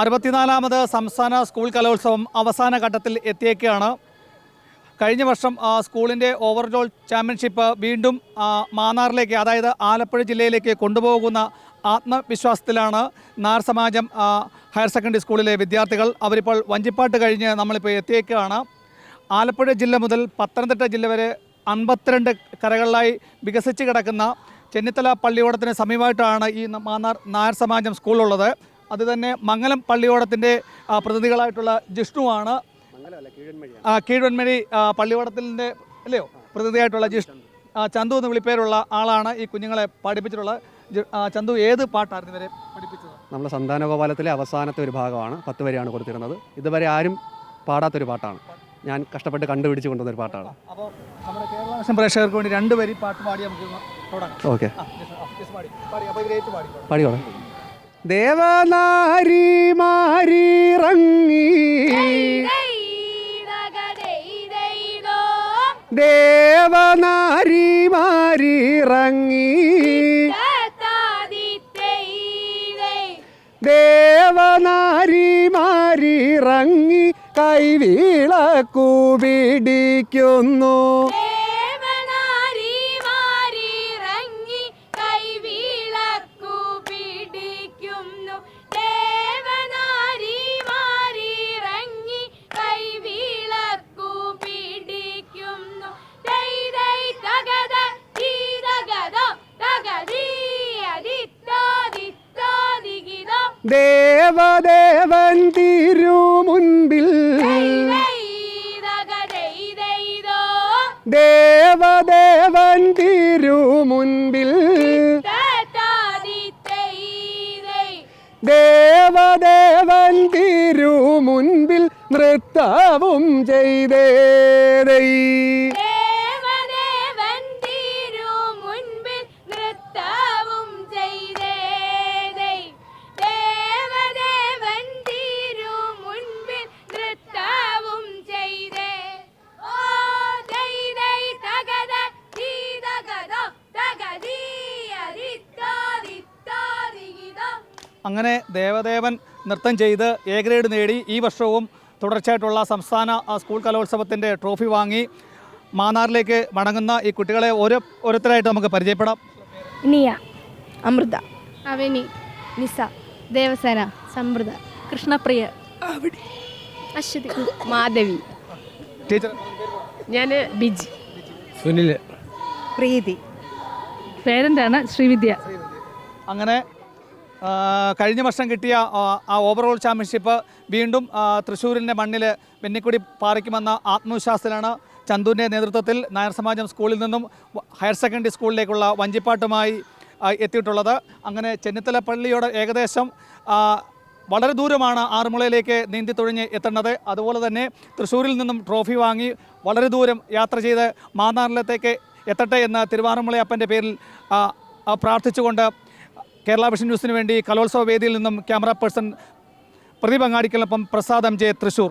അറുപത്തിനാലാമത് സംസ്ഥാന സ്കൂൾ കലോത്സവം അവസാന ഘട്ടത്തിൽ എത്തിയേക്കാണ്. കഴിഞ്ഞ വർഷം സ്കൂളിന്റെ ഓവറോൾ ചാമ്പ്യൻഷിപ്പ് വീണ്ടും മാന്നാറിലേക്ക് അതായത് ആലപ്പുഴ ജില്ലയിലേക്ക് കൊണ്ടുപോകുന്ന ആത്മവിശ്വാസത്തിലാണ് നാർ സമാജം ഹയർ സെക്കൻഡറി സ്കൂളിലെ വിദ്യാർത്ഥികൾ. അവരിപ്പോൾ വഞ്ചിപ്പാട്ട് കഴിഞ്ഞ് നമ്മളിപ്പോൾ എത്തിയേക്കാണ്. ആലപ്പുഴ ജില്ല മുതൽ പത്തനംതിട്ട ജില്ല വരെ അൻപത്തിരണ്ട് കരകളിലായി വികസിച്ച് കിടക്കുന്ന ചെന്നിത്തല പള്ളിയോടത്തിന് സമീപമായിട്ടാണ് ഈ മാന്നാർ നായർ സമാജം സ്കൂളുള്ളത്. അത് തന്നെ മംഗലം പള്ളിയോടത്തിന്റെ പ്രതിനിധികളായിട്ടുള്ള ജിഷ്ണുവാണ്. കീഴ്വന്മഴി പള്ളിയോടത്തിന്റെ അല്ലയോ പ്രതിനിധിയായിട്ടുള്ള ജിഷ്ണു ചന്തു. എന്ന് വിളിപ്പേരുള്ള ആളാണ് ഈ കുഞ്ഞുങ്ങളെ പഠിപ്പിച്ചിട്ടുള്ളത്. ചന്തു ഏത് പാട്ടായിരുന്നു ഇവരെ പഠിപ്പിച്ചത്? നമ്മുടെ സന്താനഗോപാലത്തിലെ അവസാനത്തെ ഒരു ഭാഗമാണ് പത്ത് വരെയാണ് കൊടുത്തിരുന്നത്. ഇതുവരെ ആരും പാടാത്തൊരു പാട്ടാണ്. ഞാൻ കഷ്ടപ്പെട്ട് കണ്ടുപിടിച്ച് കൊണ്ടുവന്ന ഒരു പാട്ടാണ്. അപ്പോൾ നമ്മുടെ കേരള പ്രേക്ഷകർക്ക് വേണ്ടി രണ്ട് വരി പാട്ട് പാടി നമുക്ക് തുടങ്ങാം. ഓക്കെ. പാടി. പാടി അപ്പോൾ ഇവരേറ്റ് പാടി പാടിക്കോളെ ദേവനാരിമാരിറങ്ങി ദേവനാരിമാരിറങ്ങി ദേവനാരിമാരിറങ്ങി കൈവീളക്കു പിടിക്കുന്നു ദേവദേവൻ തിരുമുൻപിൽ. ദേവദേവൻ തിരുമുൻപിൽ. ദേവദേവൻ തിരുമുൻപിൽ നൃത്തവും ചെയ്തേതൈ. അങ്ങനെ ദേവദേവൻ നൃത്തം ചെയ്ത് എ ഗ്രേഡ് നേടി ഈ വർഷവും തുടർച്ചയായിട്ടുള്ള സംസ്ഥാന സ്കൂൾ കലോത്സവത്തിന്റെ ട്രോഫി വാങ്ങി മാന്നാറിലേക്ക് മടങ്ങുന്ന ഈ കുട്ടികളെ ഓരോ ഓരോരുത്തരായിട്ട് നമുക്ക് പരിചയപ്പെടാം. നിയ അമൃത അവനി നിസ ദേവസേന സമൃദ്ധ കൃഷ്ണപ്രിയ അശ്വതി. മാധവി. ടീച്ചർ ഞാൻ ബിജി. സുനിൽ പ്രീതി. പേരന്റാണ് ശ്രീവിദ്യ. അങ്ങനെ കഴിഞ്ഞ വർഷം കിട്ടിയ ആ, ഓവറോൾ ചാമ്പ്യൻഷിപ്പ് വീണ്ടും തൃശ്ശൂരിന്റെ മണ്ണിൽ വെന്നിക്കുടി പാറിക്കുമെന്ന ആത്മവിശ്വാസത്തിലാണ് ചന്തുവിന്റെ നേതൃത്വത്തിൽ നായർ സമാജം സ്കൂളിൽ നിന്നും ഹയർ സെക്കൻഡറി സ്കൂളിലേക്കുള്ള വഞ്ചിപ്പാട്ടുമായി എത്തിയിട്ടുള്ളത്. അങ്ങനെ ചെന്നിത്തല പള്ളിയോട് ഏകദേശം വളരെ ദൂരമാണ് ആറന്മുളയിലേക്ക് നീന്തി തുഴഞ്ഞ് എത്തേണ്ടത്. അതുപോലെ തന്നെ തൃശ്ശൂരിൽ നിന്നും ട്രോഫി വാങ്ങി വളരെ ദൂരം യാത്ര ചെയ്ത് മാന്നാറിലത്തേക്ക് എത്തട്ടെ എന്ന് തിരുവാറുമുളയപ്പന്റെ പേരിൽ പ്രാർത്ഥിച്ചുകൊണ്ട് കേരള വിഷൻ ന്യൂസിന് വേണ്ടി കലോത്സവ വേദിയിൽ നിന്നും ക്യാമറ പേഴ്സൺ പ്രദീപ് അങ്ങാടിക്കലിനൊപ്പം പ്രസാദ് എം ജെ തൃശൂർ.